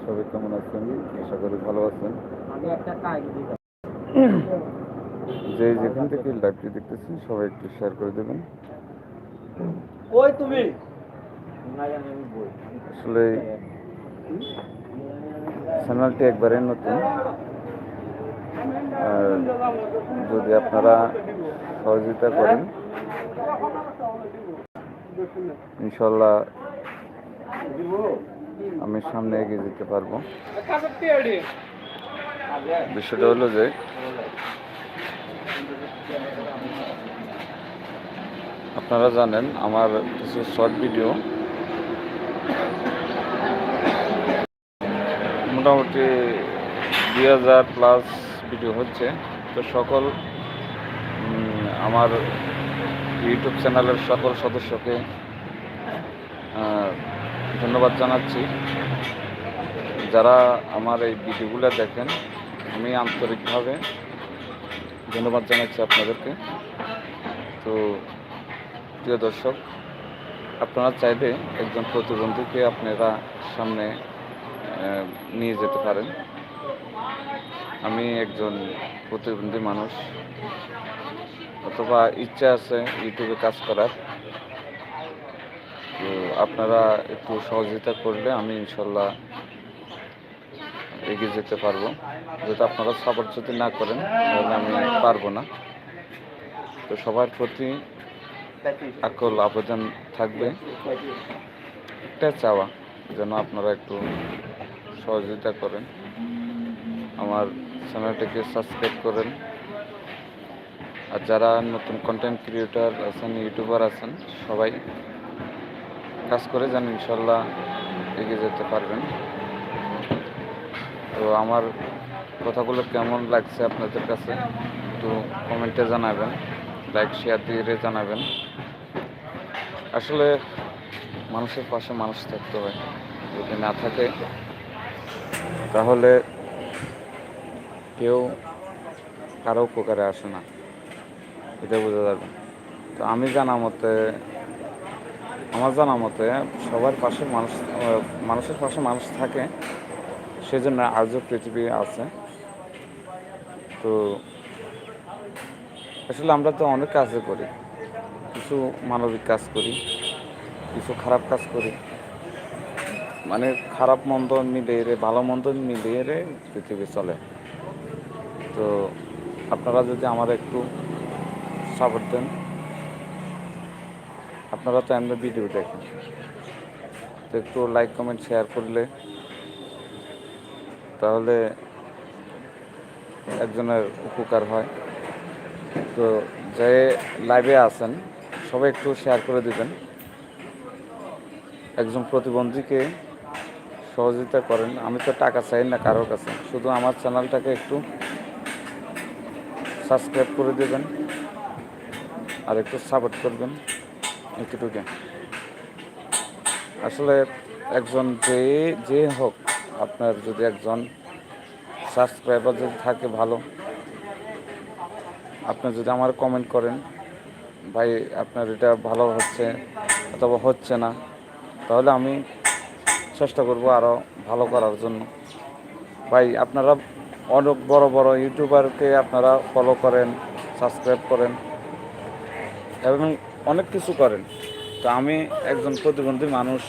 সবাই কেমন আছেন? আশা করি ভালো আছেন। যে যেখান থেকে লাইভটি দেখতেছেন সবাই একটু শেয়ার করে দেবেন। তুমি? আসলে চ্যানেলটি একবারে নতুন। আর যদি আপনারা সহযোগিতা করেন ইনশাল্লাহ আমি সামনে এগিয়ে যেতে পারব। বিষয়টা হলো যে, আপনারা জানেন, আমার কিছু শর্ট ভিডিও মোটামুটি দুই হাজার প্লাস ভিডিও হচ্ছে। তো সকল আমার ইউটিউব চ্যানেলের সকল সদস্যকে ধন্যবাদ জানাচ্ছি। যারা আমার এই ভিডিওগুলো দেখেন, আমি আন্তরিকভাবে ধন্যবাদ জানাচ্ছি আপনাদেরকে। তো, প্রিয় দর্শক, আপনারা চাইলে একজন প্রতিবন্ধীকে আপনারা সামনে নিয়ে যেতে পারেন। আমি একজন প্রতিবন্ধী মানুষ, অথবা ইচ্ছা আছে ইউটিউবে কাজ করার। তো আপনারা একটু সহযোগিতা করলে আমি ইনশাল্লাহ এগিয়ে যেতে পারব। যদি আপনারা সাপোর্ট যদি না করেন, তাহলে আমি পারব না। তো সবার প্রতি আকল আবেদন থাকবে। একটা চাওয়া, যেন আপনারা একটু সহযোগিতা করেন। আমার চ্যানেলটাকে সাবস্ক্রাইব করেন। আর যারা নতুন কন্টেন্ট ক্রিয়েটার আছেন ইউটিউবার আছেন, সবাই কাজ করে যেন ইনশাল্লাহ এগিয়ে যেতে পারবেন। তো আমার কথাগুলো কেমন লাগছে আপনাদের কাছে একটু কমেন্টে জানাবেন লাইক শেয়ার দিয়ে জানাবেন। আসলে মানুষের পাশে মানুষ থাকতে হয়, যদি না থাকে, তাহলে কেউ কারও উপকারে আসে না। এটা বোঝা যাবে। তো আমি জানা মতে আমার জানা মতে সবার পাশে মানুষ মানুষের পাশে মানুষ থাকে, সেজন্য আজও পৃথিবী আছে। তো আসলে আমরা তো অনেক কাজে করি, কিছু মানবিক কাজ করি, কিছু খারাপ কাজ করি। মানে খারাপ মন্দ মিলিয়ে রে ভালো মন্দ মিলিয়ে রে পৃথিবী চলে। তো আপনারা যদি আমার একটু সাপোর্ট দেন। আপনারা তো এমনি ভিডিও দেখেন। তো একটু লাইক কমেন্ট শেয়ার করলে তাহলে একজনের উপকার হয়। তো যে লাইভে আছেন, সবাই একটু শেয়ার করে দেবেন। একজন প্রতিবন্ধীকে সহযোগিতা করেন। আমি তো টাকা চাই না কারোর কাছে। শুধু আমার চ্যানেলটাকে একটু সাবস্ক্রাইব করে দেবেন। আর একটু সাপোর্ট করবেন। এতটুকু আসলে একজন যে যে হোক, আপনার যদি একজন সাবস্ক্রাইবার যদি থাকে ভালো, আপনি যদি আমার কমেন্ট করেন, ভাই, আপনার এটা ভালো হচ্ছে অথবা হচ্ছে না, তাহলে আমি চেষ্টা করব আরও ভালো করার জন্য। ভাই, আপনারা অনেক বড় বড় ইউটিউবারকে আপনারা ফলো করেন সাবস্ক্রাইব করেন। এবং অনেক কিছু করেন। তো আমি একজন প্রতিবন্ধী মানুষ।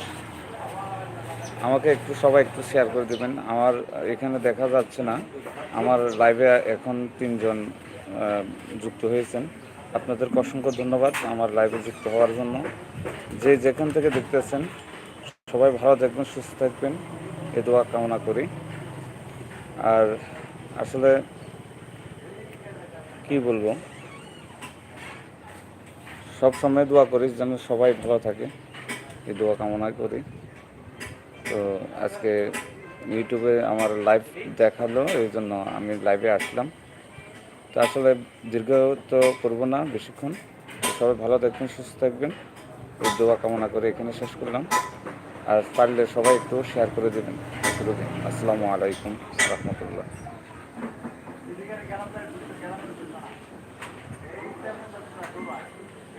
আমাকে একটু, সবাই একটু শেয়ার করে দেবেন। আমার এখানে দেখা যাচ্ছে না। আমার লাইভে এখন তিনজন যুক্ত হয়েছেন। আপনাদেরকে অসংখ্য ধন্যবাদ আমার লাইভে যুক্ত হওয়ার জন্য। যে যেখান থেকে দেখতেছেন, সবাই ভালো থাকবেন, সুস্থ থাকবেন। এ দোয়া কামনা করি। আর আসলে, কি বলব? সব সময় দোয়া করি যেন সবাই ভালো থাকে। এই দোয়া কামনা করি। তো আজকে ইউটিউবে আমার লাইভ দেখাল, এই জন্য আমি লাইভে আসলাম। তো আসলে দীর্ঘ তো করব না বেশিক্ষণ। সবাই ভালো থাকবেন, সুস্থ থাকবেন। এই দোয়া কামনা করে এখানে শেষ করলাম। আর পারলে সবাই একটু শেয়ার করে দেবেন। শুরু দিন। আসসালামু আলাইকুম রহমতুল্লাহ।